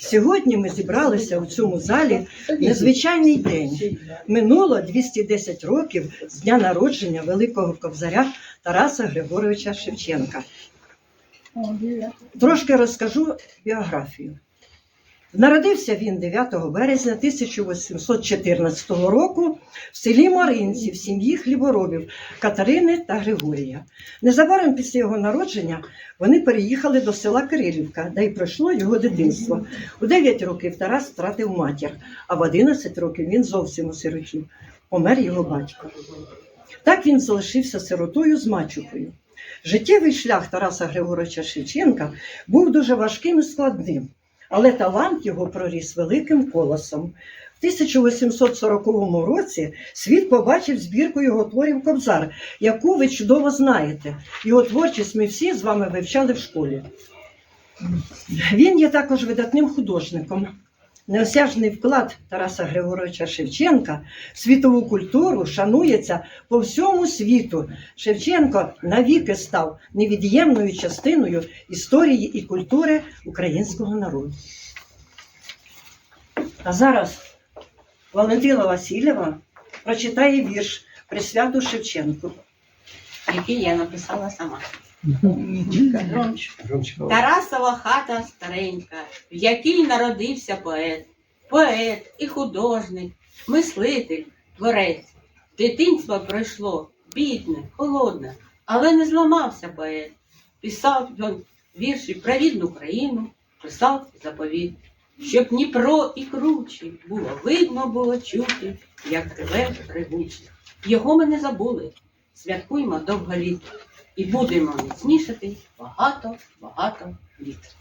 Сьогодні ми зібралися у цьому залі незвичайний день. Минуло 210 років з дня народження великого кобзаря Тараса Григоровича Шевченка. Трошки розкажу біографію. Народився він 9 березня 1814 року в селі Маринці в сім'ї хліборобів Катерини та Григорія. Незабаром після його народження вони переїхали до села Кирилівка, де й пройшло його дитинство. У 9 років Тарас втратив матір, а в 11 років він зовсім осиротів. Помер його батько. Так він залишився сиротою з мачухою. Життєвий шлях Тараса Григоровича Шевченка був дуже важким і складним, але талант його проріс великим колосом. В 1840 році світ побачив збірку його творів Кобзар, яку ви чудово знаєте. Його творчість ми всі з вами вивчали в школі. Він є також видатним художником. Неосяжний вклад Тараса Григоровича Шевченка в світову культуру шанується по всьому світу. Шевченко навіки став невід'ємною частиною історії і культури українського народу. А зараз Валентина Васильєва прочитає вірш присвяту Шевченку. Який я написала сама. Тарасова хата старенька, в якій народився поет, поет і художник, мислитель, творець. Дитинство пройшло бідне, холодне, але не зламався поет. Писав він вірші про рідну країну, писав заповіт, щоб Дніпро і кручі було видно було чути, як реве ревуче. Його ми не забули. Святкуємо довго літ і будемо міцнішати багато, багато літ.